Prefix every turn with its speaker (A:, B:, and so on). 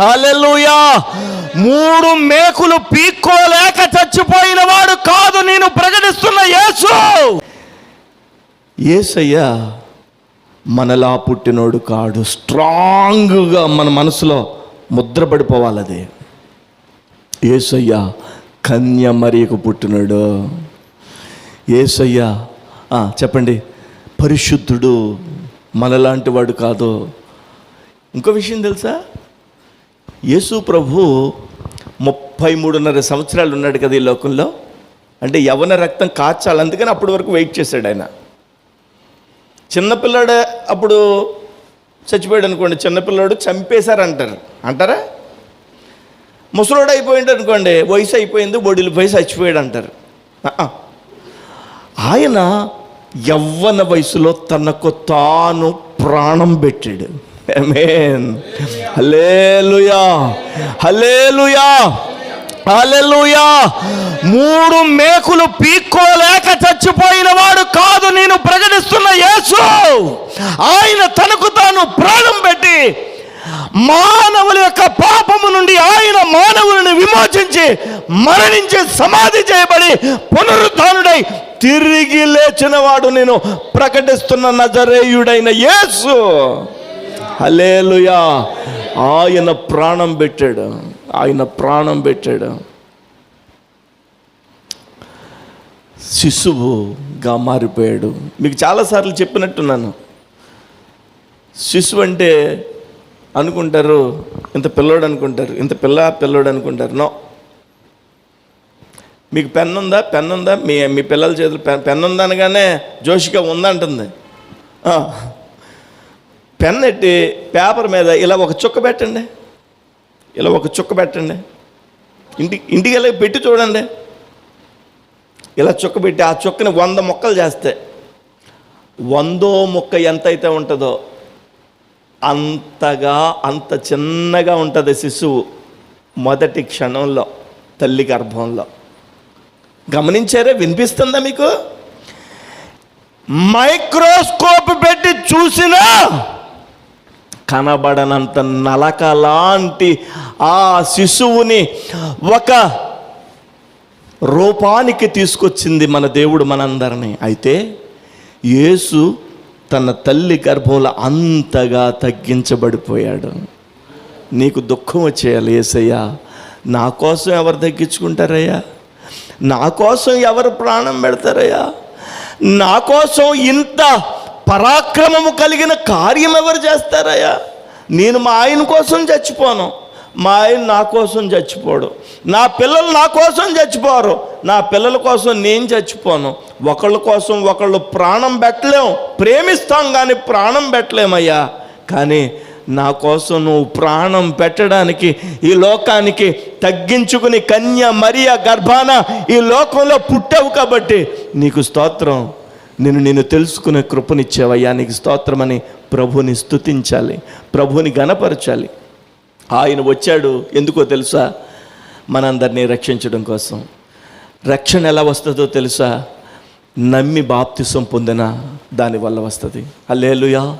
A: హల్లెలూయా. మూడు మేకులు పీక్కోలేక చచ్చిపోయిన వాడు కాదు నేను ప్రకటిస్తున్న యేసు. యేసయ్య మనలా పుట్టినోడు కాడు. స్ట్రాంగ్గా మన మనసులో ముద్రపడిపోవాలి అది యేసయ్య కన్య మరియకు పుట్టినాడు. యేసయ్య చెప్పండి. పరిశుద్ధుడు మనలాంటి వాడు కాదు. ఇంకో విషయం తెలుసా? యేసు ప్రభు ముప్పై మూడున్నర సంవత్సరాలు ఉన్నాడు కదా ఈ లోకంలో. అంటే యవన రక్తం కాచాలి అందుకని అప్పటి వరకు వెయిట్ చేశాడు ఆయన. చిన్నపిల్లాడు అప్పుడు చచ్చిపోయాడు అనుకోండి చిన్నపిల్లాడు చంపేశారంటారు. అంటారా? ముసలోడు అయిపోయింది అనుకోండి వయసు అయిపోయింది బొడిలు పోయి చచ్చిపోయాడు అంటారు ఆయన యవ్వన వయసులో తనకు తాను ప్రాణం పెట్టాడు. ఆమేన్ హల్లెలూయా హల్లెలూయా హల్లెలూయా మూడు మేకులు పీక్కోలేక చచ్చిపోయిన వాడు కాదు నేను ప్రకటిస్తున్న యేసు. ఆయన తనకు తాను ప్రాణం పెట్టి మానవుల యొక్క పాపము నుండి ఆయన మానవులను విమోచించి మరణించి సమాధి చేయబడి పునరుద్ధానుడై తిరిగి లేచిన వాడు నేను ప్రకటిస్తున్న నజరేయుడైన యేసు. హలేలుయా ఆయన ప్రాణం పెట్టాడు. ఆయన ప్రాణం పెట్టాడు. శిశువుగా మారిపోయాడు. మీకు చాలాసార్లు చెప్పినట్టున్నాను. శిశువు అంటే అనుకుంటారు ఇంత పిల్లోడు అనుకుంటారు ఇంత పిల్ల పిల్లోడు అనుకుంటారు. నో. మీకు పెన్ ఉందా? పెన్ ఉందా? మీ మీ పిల్లల చేతులు పెన్ పెన్ ఉందా అనగానే ఉందంటుంది. పెన్ ఎట్టి పేపర్ మీద ఇలా ఒక చుక్క పెట్టండి. ఇలా ఒక చుక్క పెట్టండి. ఇంటి ఇంటికి వెళ్ళి పెట్టి చూడండి. ఇలా చుక్క పెట్టి ఆ చుక్కని వంద మొక్కలు చేస్తే వందో మొక్క ఎంత అయితే ఉంటుందో అంతగా అంత చిన్నగా ఉంటుంది శిశువు మొదటి క్షణంలో తల్లి గర్భంలో. గమనించారే? వినిపిస్తుందా మీకు? మైక్రోస్కోప్ పెట్టి చూసినా కనబడనంత నలక లాంటి ఆ శిశువుని ఒక రూపానికి తీసుకొచ్చింది మన దేవుడు మనందరినీ. అయితే యేసు తన తల్లి గర్భంలో అంతగా తగ్గించబడిపోయాడు. నీకు దుఃఖం వచ్చేయాలి ఏసయ్యా. నా కోసం ఎవరు తగ్గించుకుంటారయ్యా? నా కోసం ఎవరు ప్రాణం పెడతారయ్యా? నా కోసం ఇంత పరాక్రమము కలిగిన కార్యం ఎవరు చేస్తారయ్యా? నేను మా ఆయన కోసం చచ్చిపోను. మా ఆయన నా కోసం చచ్చిపోడు. నా పిల్లలు నా కోసం చచ్చిపోరు. నా పిల్లల కోసం నేను చచ్చిపోను. ఒకళ్ళ కోసం ఒకళ్ళు ప్రాణం పెట్టలేం. ప్రేమిస్తాం కానీ ప్రాణం పెట్టలేమయ్యా. కానీ నా కోసం నువ్వు ప్రాణం పెట్టడానికి ఈ లోకానికి తగ్గించుకుని కన్య మరియ గర్భాన ఈ లోకంలో పుట్టావు కాబట్టి నీకు స్తోత్రం. నేను నేను తెలుసుకునే కృపనిచ్చావయ్యా. నీకు స్తోత్రమని ప్రభుని స్థుతించాలి ప్రభుని గణపరచాలి ఆయన వచ్చాడు ఎందుకో తెలుసా? మనందరినీ రక్షించడం కోసం. రక్షణ ఎలా వస్తుందో తెలుసా? నమ్మి బాప్తిసం పొందిన దానివల్ల వస్తుంది. అల్లేలుయా